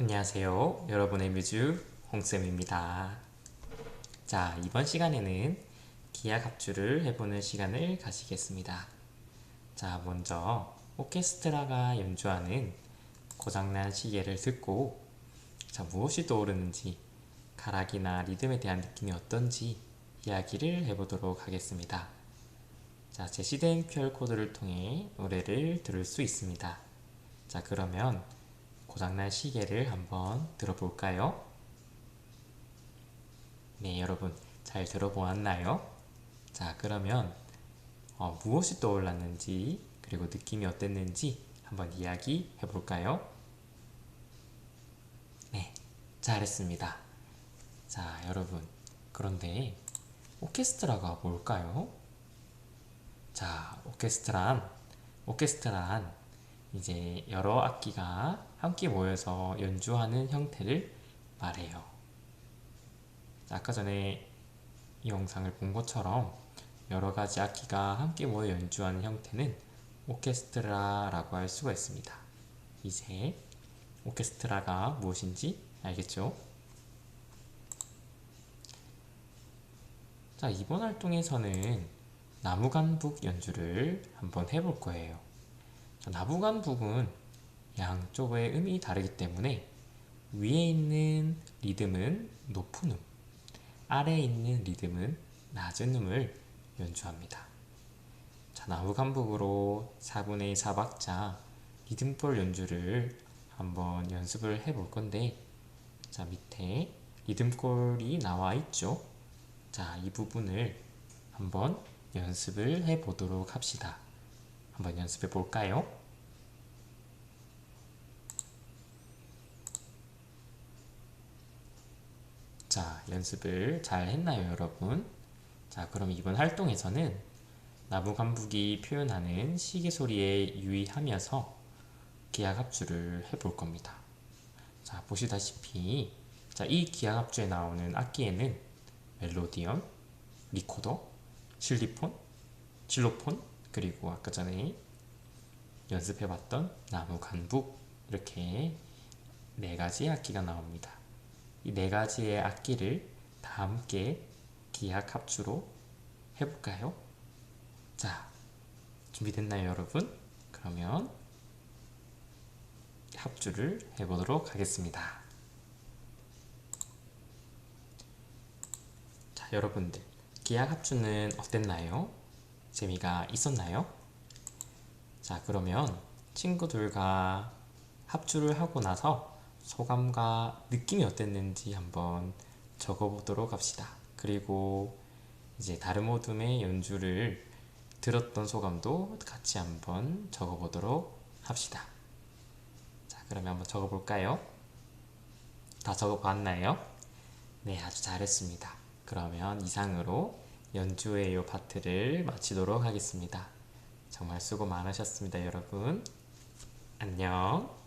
안녕하세요. 여러분의 뮤즈 홍쌤입니다. 자, 이번 시간에는 기하 합주를 해보는 시간을 가지겠습니다. 자, 먼저 오케스트라가 연주하는 고장난 시계를 듣고 자, 무엇이 떠오르는지 가락이나 리듬에 대한 느낌이 어떤지 이야기를 해보도록 하겠습니다. 자, 제시된 QR코드를 통해 노래를 들을 수 있습니다. 자, 그러면 고장난 시계를 한번 들어볼까요? 네, 여러분 잘 들어보았나요? 자, 그러면 어, 무엇이 떠올랐는지 그리고 느낌이 어땠는지 한번 이야기 해볼까요? 네, 잘했습니다. 자, 여러분 그런데 오케스트라가 뭘까요? 자, 오케스트란 오케스트란 이제 여러 악기가 함께 모여서 연주하는 형태를 말해요. 자, 아까 전에 이 영상을 본 것처럼 여러 가지 악기가 함께 모여 연주하는 형태는 오케스트라라고 할 수가 있습니다. 이제 오케스트라가 무엇인지 알겠죠? 자, 이번 활동에서는 나무간북 연주를 한번 해볼 거예요. 자, 나무간북은 양쪽의 음이 다르기 때문에 위에 있는 리듬은 높은 음, 아래에 있는 리듬은 낮은 음을 연주합니다. 자, 나무간북으로 4분의 4박자 리듬볼 연주를 한번 연습을 해 볼 건데 자, 밑에 리듬골이 나와 있죠? 자, 이 부분을 한번 연습을 해 보도록 합시다. 한번 연습해 볼까요? 자, 연습을 잘 했나요, 여러분? 자, 그럼 이번 활동에서는 나무 간북이 표현하는 시계 소리에 유의하면서 기하 합주를 해볼 겁니다. 자, 보시다시피 자, 이 기하 합주에 나오는 악기에는 멜로디언, 리코더, 실리폰, 실로폰, 그리고 아까 전에 연습해봤던 나무 간북 이렇게 네 가지 악기가 나옵니다. 이 네 가지의 악기를 다 함께 기악 합주로 해볼까요? 자, 준비됐나요, 여러분? 그러면 합주를 해보도록 하겠습니다. 자, 여러분들, 기악 합주는 어땠나요? 재미가 있었나요? 자, 그러면 친구들과 합주를 하고 나서 소감과 느낌이 어땠는지 한번 적어보도록 합시다. 그리고 이제 다른 오둠의 연주를 들었던 소감도 같이 한번 적어보도록 합시다. 자, 그러면 한번 적어볼까요? 다 적어봤나요? 네, 아주 잘했습니다. 그러면 이상으로 연주의 이 파트를 마치도록 하겠습니다. 정말 수고 많으셨습니다, 여러분. 안녕.